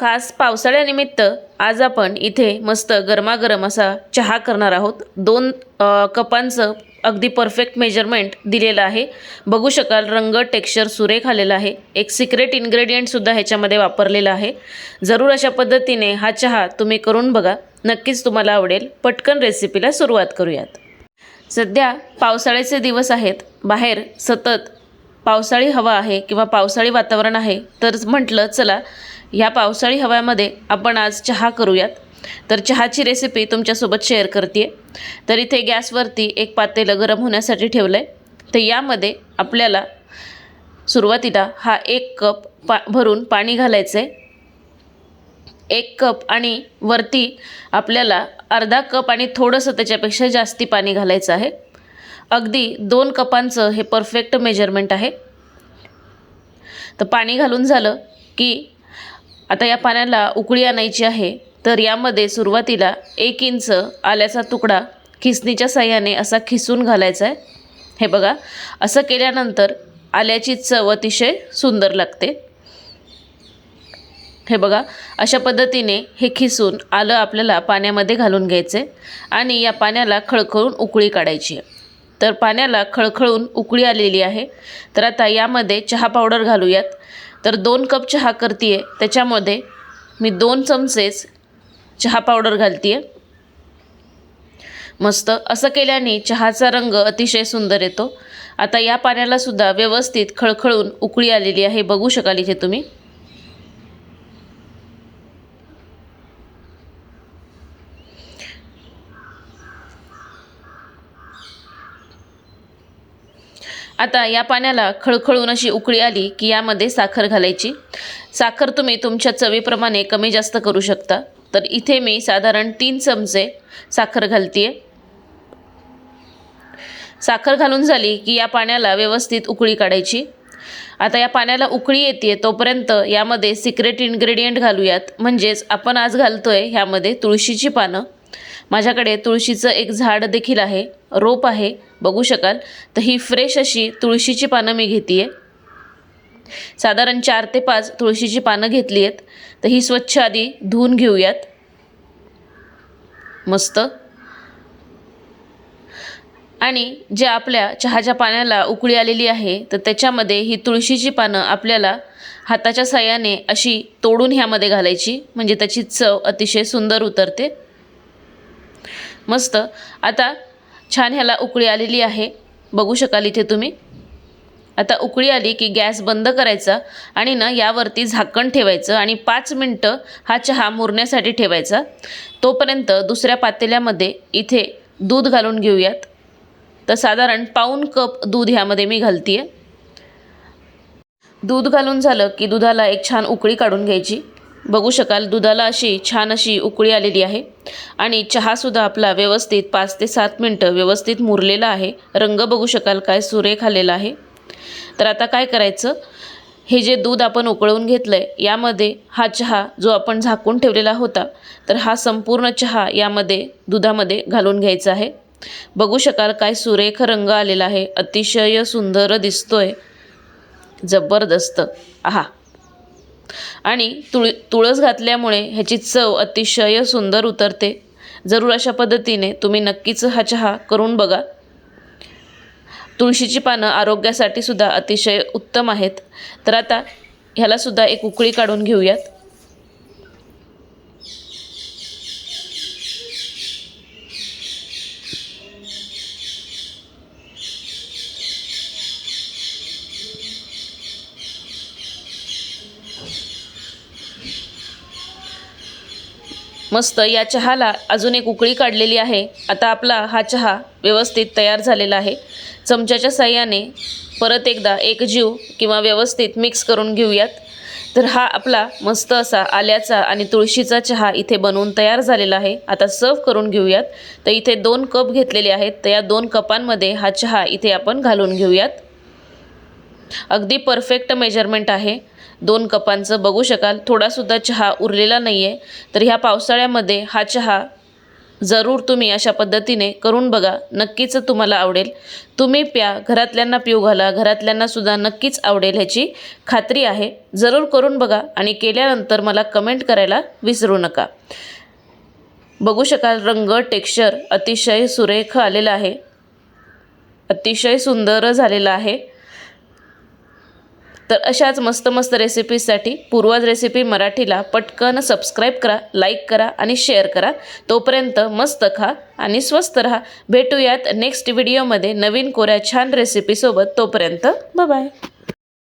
खास पावसाळ्यानिमित्त आज आपण इथे मस्त गरमागरम असा चहा करणार आहोत. दोन कपांचं अगदी परफेक्ट मेजरमेंट दिलेलं आहे. बघू शकाल रंग टेक्स्चर सुरेख आलेला आहे. एक सिक्रेट इन्ग्रेडियंटसुद्धा ह्याच्यामध्ये वापरलेला आहे. जरूर अशा पद्धतीने हा चहा तुम्ही करून बघा. नक्कीच तुम्हाला आवडेल. पटकन रेसिपीला सुरुवात करूयात. सध्या पावसाळ्याचे दिवस आहेत. बाहेर सतत पावसाळी हवा आहे किंवा पावसाळी वातावरण आहे. तर म्हटलं चला ह्या पावसाळी हव्यामध्ये आपण आज चहा करूयात. तर चहाची रेसिपी तुमच्यासोबत शेअर करते तर इथे गॅसवरती एक पातेलं गरम होण्यासाठी ठेवलं आहे तर यामध्ये आपल्याला सुरुवातीला हा एक कप पा भरून पाणी घालायचं आहे एक कप आणि वरती आपल्याला अर्धा कप आणि थोडंसं त्याच्यापेक्षा जास्ती पाणी घालायचं आहे. अगदी दोन कपांचं हे परफेक्ट मेजरमेंट आहे. तर पाणी घालून झालं की आता या पाण्याला उकळी आणायची आहे तर यामध्ये सुरुवातीला एक इंच आल्याचा तुकडा खिसणीच्या साह्याने असा खिसून घालायचा आहे. हे बघा असं केल्यानंतर आल्याची चव अतिशय सुंदर लागते. हे बघा अशा पद्धतीने हे खिसून आलं आपल्याला पाण्यामध्ये घालून घ्यायचे आणि या पाण्याला खळखळून उकळी काढायची आहे. तर पाण्याला खळखळून उकळी आलेली आहे. तर आता यामध्ये चहा पावडर घालूयात. तर दोन कप चहा करते आहे त्याच्यामध्ये मी दोन चमचेच चहा पावडर घालते आहे मस्त. असं केल्याने चहाचा रंग अतिशय सुंदर येतो. आता या पाण्यालासुद्धा व्यवस्थित खळखळून उकळी आलेली आहे. बघू शकाल इथे तुम्ही. आता या पाण्याला खळखळून अशी उकळी आली की यामध्ये साखर घालायची. साखर तुम्ही तुमच्या चवीप्रमाणे कमी जास्त करू शकता. तर इथे मी साधारण तीन चमचे साखर घालते साखर घालून झाली की या पाण्याला व्यवस्थित उकळी काढायची. आता या पाण्याला उकळी येते तोपर्यंत यामध्ये सिक्रेट इन्ग्रेडियंट घालूयात. म्हणजेच आपण आज घालतोय ह्यामध्ये तुळशीची पानं. माझ्याकडे तुळशीचं एक झाड देखील आहे रोप आहे बघू शकाल. तर ही फ्रेश अशी तुळशीची पानं मी घेते आहे साधारण चार ते पाच तुळशीची पानं घेतली आहेत तर ही स्वच्छ आधी धुवून घेऊयात. मस्त. आणि जे आपल्या चहाच्या पाण्याला उकळी आलेली आहे तर त्याच्यामध्ये ही तुळशीची पानं आपल्याला हाताच्या साह्याने अशी तोडून ह्यामध्ये घालायची. म्हणजे त्याची चव अतिशय सुंदर उतरते. मस्त. आता छान ह्याला उकळी आलेली आहे. बघू शकाल इथे तुम्ही. आता उकळी आली की गॅस बंद करायचा आणि ना यावरती झाकण ठेवायचं आणि पाच मिनटं हा चहा मुरण्यासाठी ठेवायचा. तोपर्यंत दुसऱ्या पातेल्यामध्ये इथे दूध घालून घेऊयात. तर साधारण पाऊन कप दूध ह्यामध्ये मी घालते आहे दूध घालून झालं की दुधाला एक छान उकळी काढून घ्यायची. बघू शकाल दुधाला अशी छान अशी उकळी आलेली आहे. आणि चहासुद्धा आपला व्यवस्थित पाच ते सात मिनटं व्यवस्थित मुरलेला आहे. रंग बघू शकाल काय सुरेख आलेला आहे. तर आता काय करायचं? हे जे दूध आपण उकळवून घेतलं आहे यामध्ये हा चहा जो आपण झाकून ठेवलेला होता तर हा संपूर्ण चहा यामध्ये दुधामध्ये घालून घ्यायचा आहे. बघू शकाल काय सुरेख रंग आलेला आहे. अतिशय सुंदर दिसतोय. जबरदस्त. आहा. आणि तुळ तुळस घातल्यामुळे ह्याची चव अतिशय सुंदर उतरते. जरूर अशा पद्धतीने तुम्ही नक्कीच हा चहा करून बघा. तुळशीची पानं आरोग्यासाठी सुद्धा अतिशय उत्तम आहेत. तर आता ह्यालासुद्धा एक उकळी काढून घेऊयात. मस्त या चहाला अजून एक उकळी काढलेली आहे. आता आपला हा चहा व्यवस्थित तयार झालेला आहे. चमच्याच्या साह्याने परत एकदा एक जीव किंवा व्यवस्थित मिक्स करून घेऊयात. तर हा आपला मस्त असा आल्याचा आणि तुळशीचा चहा इथे बनवून तयार झालेला आहे. आता सर्व करून घेऊयात. तर इथे दोन कप घेतलेले आहेत. तर या दोन कपांमध्ये हा चहा इथे आपण घालून घेऊयात. अगदी परफेक्ट मेजरमेंट आहे. दोन कपांचं बघू शकाल. थोडासुद्धा चहा उरलेला नाही आहे तर ह्या पावसाळ्यामध्ये हा चहा जरूर तुम्ही अशा पद्धतीने करून बघा. नक्कीच तुम्हाला आवडेल. तुम्ही प्या घरातल्यांना पिऊ घाला. घरातल्यांनासुद्धा नक्कीच आवडेल ह्याची खात्री आहे. जरूर करून बघा आणि केल्यानंतर मला कमेंट करायला विसरू नका. बघू शकाल रंग टेक्स्चर अतिशय सुरेख आलेला आहे. अतिशय सुंदर झालेला आहे. तर अशाच मस्त मस्त रेसिपीजसाठी पूर्वज रेसिपी मराठीला पटकन सबस्क्राईब करा लाईक करा आणि शेअर करा. तोपर्यंत मस्त खा आणि स्वस्त राहा. भेटूयात नेक्स्ट व्हिडिओमध्ये नवीन कोऱ्या छान रेसिपीसोबत तोपर्यंत बाय